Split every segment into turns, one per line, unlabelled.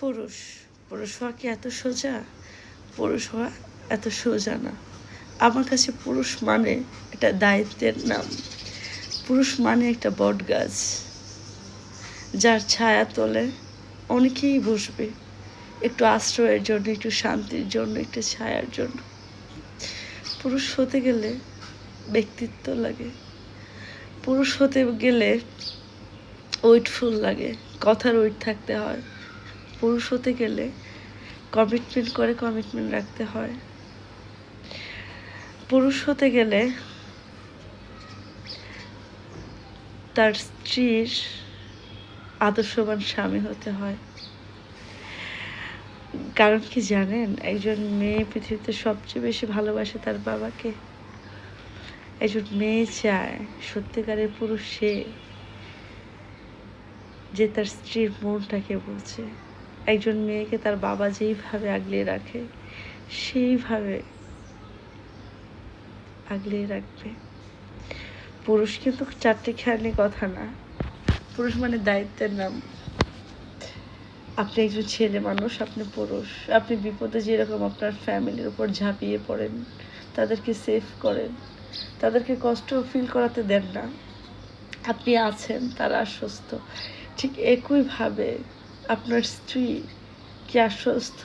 পুরুষ পুরুষ হওয়া কি এত সোজা? পুরুষ হওয়া এত সোজা না। আমার কাছে পুরুষ মানে একটা দায়িত্বের নাম। পুরুষ মানে একটা বট গাছ, যার ছায়া তোলে অনেকেই বসবে। একটু আশ্রয়ের জন্য, একটু শান্তির জন্য, একটু ছায়ার জন্য। পুরুষ হতে গেলে ব্যক্তিত্ব লাগে। পুরুষ হতে গেলে ওয়েটফুল লাগে। কথার ওয়েট থাকতে হয়। পুরুষ হতে গেলে কমিটমেন্ট করে কমিটমেন্ট রাখতে হয়। পুরুষ হতে গেলে তার স্ত্রীর আদর্শবান স্বামী হতে হয়। কারণ কি জানেন? একজন মেয়ে পৃথিবীতে সবচেয়ে বেশি ভালোবাসে তার বাবাকে। একজন মেয়ে চায় সত্যিকারের পুরুষ সে যে তার স্ত্রীর মনটাকে বোঝে। একজন মেয়েকে তার বাবা যেইভাবে আগলে রাখে, সেইভাবে আগলে রাখবে। পুরুষ কিন্তু চারটে খেয়ালি কথা না। পুরুষ মানে দায়িত্বের নাম। আপনি একজন ছেলে মানুষ, আপনি পুরুষ, আপনি বিপদে যেরকম আপনার ফ্যামিলির উপর ঝাঁপিয়ে পড়েন, তাদেরকে সেফ করেন, তাদেরকে কষ্ট ফিল করাতে দেন না। আপনি আছেন, তারা আশ্বস্ত। ঠিক একইভাবে আপনার স্ত্রী কি আশ্বস্ত?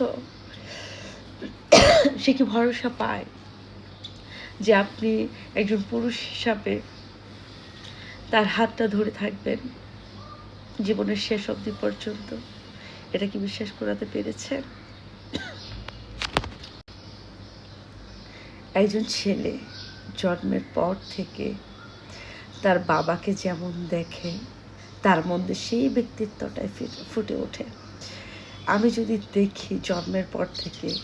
সে কি ভরসা পায় যে আপনি একজন পুরুষ হিসাবে তার হাতটা ধরে থাকবেন জীবনের শেষ অবধি পর্যন্ত? এটা কি বিশ্বাস করাতে পেরেছে একজন ছেলে জন্মের পর থেকে তার বাবাকে যেমন দেখে তার মধ্যে সেই ব্যক্তিত্বটাই ফিট- ওঠে। আমি যদি দেখি জন্মের পর থেকে,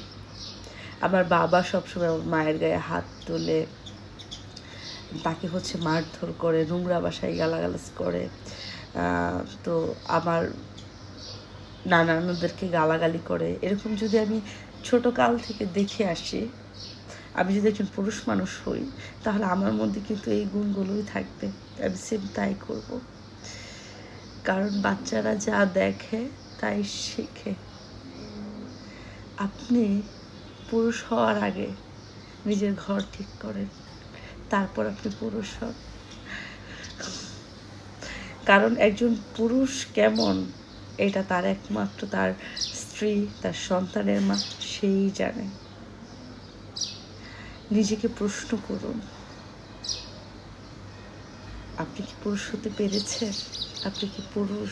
আমার বাবা সবসময় আমার মায়ের গায়ে হাত তোলে, তাকে হচ্ছে মারধর করে, নোংরা বাসায় গালাগালাজ করে তো আমার নানানদেরকে গালাগালি করে, এরকম যদি আমি ছোট কাল থেকে দেখে আসি, আমি যদি একজন পুরুষ মানুষ হই, তাহলে আমার মধ্যে কিন্তু এই গুণগুলোই থাকবে। আমি সেম তাই করব। কারণ বাচ্চারা যা দেখে, তাই শেখে। আপনি পুরুষ হওয়ার আগে নিজের ঘর ঠিক করেন, তারপর আপনি পুরুষ হন। কারণ একজন পুরুষ কেমন, এটা তার একমাত্র, তার স্ত্রী, তার সন্তানের মা, সেই জানে। নিজেকে প্রশ্ন করুন, আপনি কি পুরুষ হতে পেরেছেন? আপনি কি পুরুষ?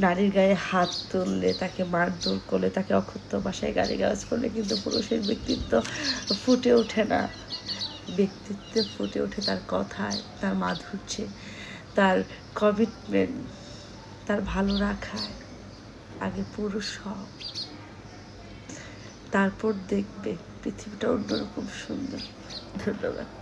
নারীর গায়ে হাত তুললে, তাকে মারধর করলে, তাকে অক্ষত্য ভাষায় গালি গালাজ করলে কিন্তু পুরুষের ব্যক্তিত্ব ফুটে ওঠে না। ব্যক্তিত্ব ফুটে ওঠে তার কথায়, তার মাধুর্যে, তার কমিটমেন্ট তার ভালো রাখায়। আগে পুরুষ হও। তারপর দেখবে পৃথিবীটা অন্যরকম সুন্দর। ধন্যবাদ।